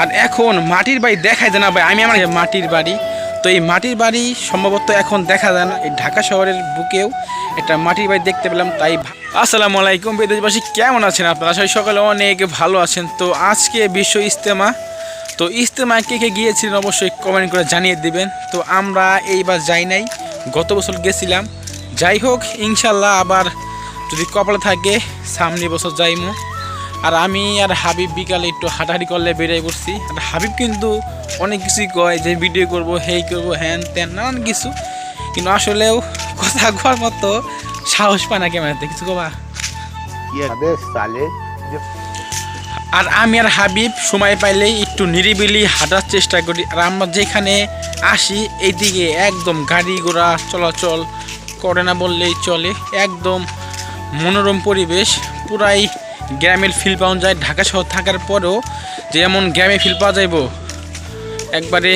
আর এখন মাটির বাড়ি দেখাই যায় না ভাই, আমি আমার মাটির বাড়ি। তো এই মাটির বাড়ি সম্ভবত এখন দেখা যায় না, এই ঢাকা শহরের বুকেও একটা মাটির বাড়ি দেখতে পেলাম, তাই আসসালামু আলাইকুম বিদেশবাসী কেমন আছেন আপনারা? সবাই সকালে অনেক ভালো আছেন। তো আজকে বিশ্ব ইস্তেমা তো ইস্তেমায় কে কে গিয়েছিলেন অবশ্যই কমেন্ট করে জানিয়ে দিবেন। তো আমরা এইবার যাই নাই, গত বছর গেছিলাম। যাই হোক, ইনশাল্লাহ আবার যদি কপালে থাকে সামনে বছর যাইমু। আর আমি আর হাবিব বিকালে একটু হাঁটাহাঁটি করলে বেরিয়ে পড়ছি। আর হাবিব কিন্তু অনেক কিছুই কয় যে ভিডিও করব হেই করব হ্যান ত্যান নানান কিছু। কিন্তু আসলেও কথা কোয়ার মতো সাহস পায় না ক্যামেরাতে কিছু কবা? আর আমি আর হাবিব সময় পাইলে একটু নিরিবিলি হাঁটার চেষ্টা করি। আর আমরা যেখানে আসি এইদিকে একদম গাড়ি ঘোড়া চলাচল করে না বললেই চলে। একদম মনোরম পরিবেশ পুরাই গ্রামের ফিল পাওয়া যায়। ঢাকা শহর থাকার পরেও যে এমন গ্রামে ফিল পাওয়া যাইব, একবারে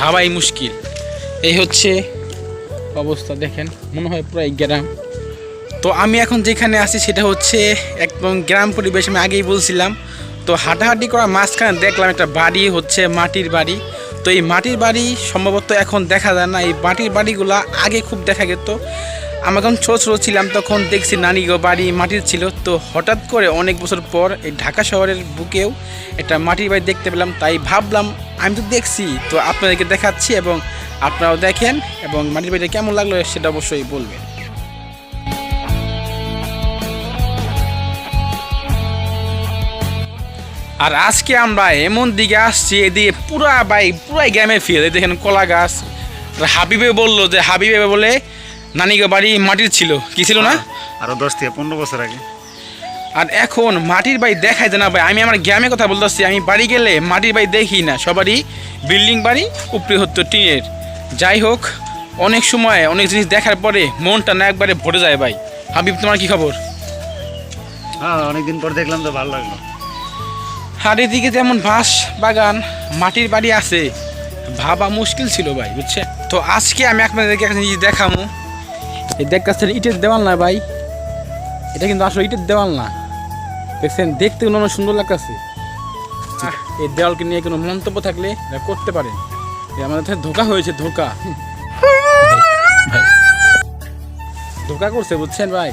ভাবাই মুশকিল। এই হচ্ছে অবস্থা, দেখেন, মনে হয় পুরাই গ্রাম। তো আমি এখন যেখানে আছি সেটা হচ্ছে একদম গ্রাম পরিবেশ, আমি আগেই বলছিলাম। তো হাঁটাহাঁটি করা মাঝখানে দেখলাম একটা বাড়ি, হচ্ছে মাটির বাড়ি। তো এই মাটির বাড়ি সম্ভবত এখন দেখা যায় না, এই মাটির বাড়িগুলা আগে খুব দেখা যেত। আমি যখন ছোটো ছোটো ছিলাম তখন দেখছি নানিগো বাড়ি মাটির ছিল, তো হঠাৎ করে অনেক বছর পর এই ঢাকা শহরের বুকেও একটা মাটির বাড়ি দেখতে পেলাম, তাই ভাবলাম আমি তো দেখছি, তো আপনাদেরকে দেখাচ্ছি এবং আপনারাও দেখেন এবং মাটির বাড়িটা কেমন লাগল সেটা অবশ্যই বলবেন। আর আজকে আমরা এমন দিকে আসছি, এদিকে পুরা বাই পুরাই গ্রামে ফিরে, দেখেন কলা গাছ। হাবিবে বলল যে, হাবিবে বলে নানিগো বাড়ি মাটির ছিল। কি ছিল না? আরও দশ থেকে পনেরো বছর আগে। আর এখন মাটির বাড়ি দেখাই যায় না ভাই। আমি আমার গ্রামে কথা বলতেছি আমি বাড়ি গেলে মাটির বাড়ি দেখি না। সবারই বিল্ডিং বাড়ি উপরে হতো টিনের। যাই হোক অনেক সময় অনেক জিনিস দেখার পরে মনটা না একবারে ভরে যায় ভাই। হাবিব তোমার কি খবর? হ্যাঁ অনেকদিন পর দেখলাম তো ভালো লাগল। আর এদিকে যেমন বাঁশ বাগান মাটির বাড়ি আছে। ভাবা মুশকিল ছিল ভাই বুঝছে তো আজকে আমি আপনাদেরকে একটা জিনিস দেখাবো। এই দেখতেছেন ইটের দেওয়াল না ভাই। এটা কিন্তু আসলে ইটের দেওয়াল না। দেখছেন দেখতে অনেক সুন্দর লাগতেছে। এই দেওয়ালকে নিয়ে কোনো মন্তব্য থাকলে এটা করতে পারেন। আমাদের সাথে ধোকা হয়েছে ধোকা। ধোকা করছে বুঝছেন ভাই?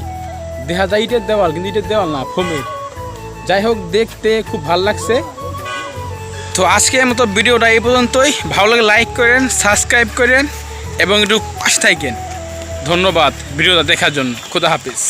দেখা যায় ইটের দেওয়াল কিন্তু ইটের দেওয়াল না ফোমের। যাই হোক দেখতে খুব ভালো লাগছে। তো আজকের মতো ভিডিওটা এই পর্যন্তই। ভালো লাগে লাইক করেন সাবস্ক্রাইব করেন এবং একটু পাশে থাকেন। ধন্যবাদ ভিডিওটা দেখার জন্য। খুদা হাফিজ।